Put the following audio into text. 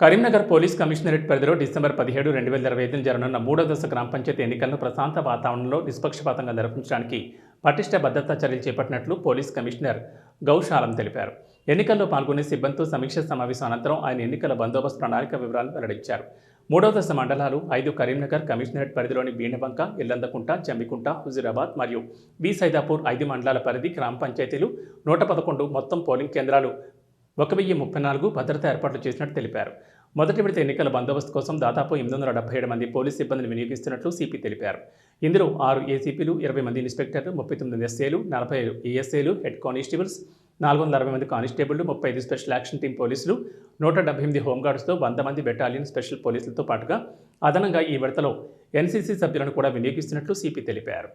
Karimnagar police commissionerate పరిధిలో December పదిహేడు రెండు వేల ఇరవై ఐదున జరగనున్న మూడో దశ గ్రామ పంచాయతీ ఎన్నికలను ప్రశాంత వాతావరణంలో నిష్పక్షపాతంగా నిర్వహించడానికి పటిష్ట భద్రతా చర్యలు చేపట్టినట్లు పోలీస్ కమిషనర్ గౌశాలం తెలిపారు. ఎన్నికల్లో పాల్గొనే సిబ్బందితో సమీక్ష సమావేశం అనంతరం ఆయన ఎన్నికల బందోబస్తు ప్రణాళిక వివరాలు వెల్లడించారు. మూడో దశ మండలాలు ఐదు కరీంనగర్ కమిషనరేట్ పరిధిలోని బీణబంక ఇల్లందకుంట జమ్మికుంట హుజురాబాద్ మరియు బి సైదాపూర్ ఐదు మండలాల పరిధి గ్రామ పంచాయతీలు నూట పదకొండు మొత్తం పోలింగ్ కేంద్రాలు ఒక వెయ్యి ముప్పై నాలుగు భద్రతా ఏర్పాట్లు చేసినట్టు తెలిపారు. మొదటి విడత ఎన్నికల బందోబస్తు కోసం దాదాపు ఎనిమిది వందల డెబ్బై ఏడు మంది పోలీస్ సిబ్బందిని వినియోగిస్తున్నట్లు సిపి తెలిపారు. ఇందులో ఆరు ఏసీపీలు ఇరవై మంది ఇన్స్పెక్టర్లు ముప్పై తొమ్మిది ఎస్ఏలు నలభై ఐదు ఏఎస్ఏలు హెడ్ కానిస్టేబుల్స్ నాలుగు వందల అరవై మంది కానిస్టేబుళ్ళు ముప్పై ఐదు స్పెషల్ యాక్షన్ టీం పోలీసులు నూట డెబ్బై ఎనిమిది హోంగార్డ్స్తో వంద మంది బెటాలియన్ స్పెషల్ పోలీసులతో పాటుగా అదనంగా ఈ విడతలో ఎన్సీసీ సభ్యులను కూడా వినియోగిస్తున్నట్లు సిపి తెలిపారు.